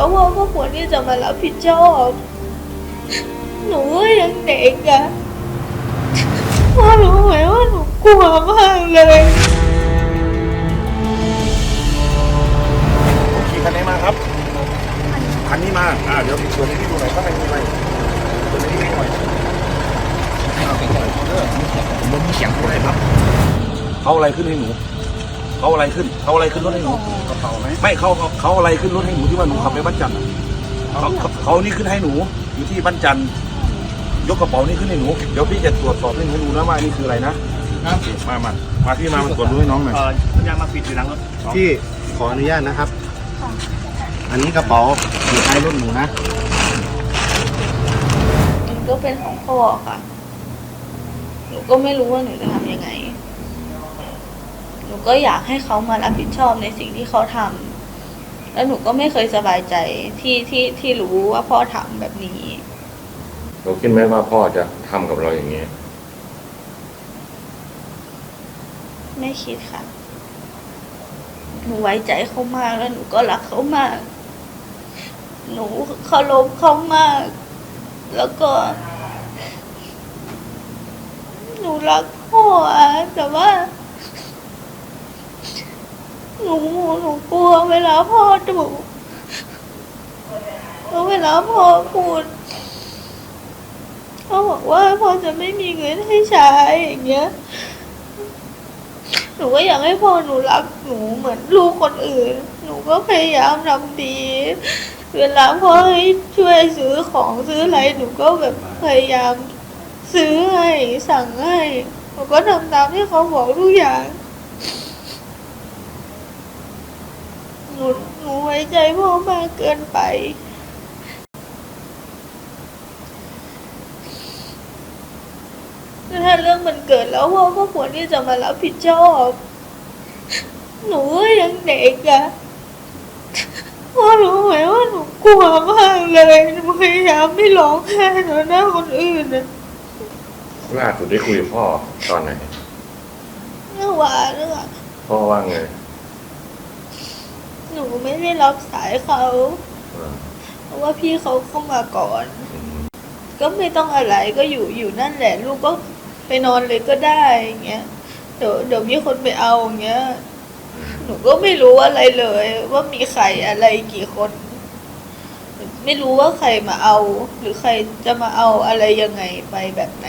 แล้วพ่อก็ควรที่จะมารับผิดชอบ หนูก็ยังเด็กอะพ่อรู้ไหมว่าหนูกลัวมากเลยขี่คันไหนมาครับคันนี้มา อ่าเดี๋ยวมีส่วนนี้ที่ดูหน่อยข้างในมีอะไรส่วนนี้มีหน่อยอ้าวเออมันมีเสียงอะไรครับเขาอะไรขึ้นให้หนู เขาอะไรขึ้นเขาอะไรขึ้นรถให้หนูกระเป๋าไหมไม่เขาเขาเขาอะไรขึ้นรถให้หนูที่ว่าหนูขับไปบ้านจันทร์อะเขาเขาเขานี่ขึ้นให้หนูอยู่ที่บ้านจันทร์ยกกระเป๋านี่ขึ้นให้หนูเดี๋ยวพี่จะตรวจสอบให้หนูดูนะว่านี่คืออะไรนะมามามาพี่มามาตรวจดูให้น้องหน่อยเอ่อยางมาปิดอยู่หลังรถพี่ขออนุญาตนะครับ อันนี้กระเป๋าอยู่ท้ายรถหนูนะมันก็เป็นของพ่อค่ะ หนูก็ไม่รู้ว่าหนูจะทำยังไงห นูก็อยากให้เขามารับผิดชอบในสิ่งที่เขาทำแล้วหนูก็ไม่เคยสบายใจที่ที่ที่รู้ว่าพ่อทำแบบนี้เราคิดไหมว่าพ่อจะทำกับเราอย่างนี้ ไม่คิดค่ะ หนูไว้ใจเขามากแล้วหนูก็รักเขามาก หนูเคารพเขามาก แล้วก็ หนูรักพ่ออะแต่ว่า หนูหนูกลัวเวลาพ่อดุแล้วเวลาพ่อพูดพ่อบอกว่าพ่อจะไม่มีเงินให้ใช้อย่างเงี้ย หนูก็อยากให้พ่อหนูรักหนูเหมือนลูกคนอื่น หนูก็พยายามทำดี เวลาพ่อให้ช่วยซื้อของซื้ออะไรหนูก็แบบพยายามซื้อให้สั่งให้ หนูก็ทำตามที่เขาบอกทุกอย่าง นูหนูไว้ใจพ่อมากเกินไป ถ้าเรื่องมันเกิดแล้วพ่อก็ควรที่จะมารับผิดชอบ หนูก็ยังเด็กอะพ่อรู้ไหมว่าหนูกลัวมากเลยหนูพยายามไม่ร้องไห้ต่อหน้าคนอื่นนะล่าสุดได้คุยกับพ่อตอนไหนเมื่อวานอะพ่อว่าไง หนูไม่ได้รับสายเขาอ่าเพราะว่าพี่เขาเข้ามาก่อนอืมก็ไม่ต้องอะไรก็อยู่อยู่นั่นแหละ ลูกก็ไปนอนเลยก็ได้อย่างเงี้ยเดี๋ยวเดี๋ยวมีคนไปเอาอย่างเงี้ยหนูก็ไม่รู้อะไรเลย ว่ามีใครอะไรกี่คน ไม่รู้ว่าใครมาเอา หรือใครจะมาเอาอะไรยังไงไปแบบไหน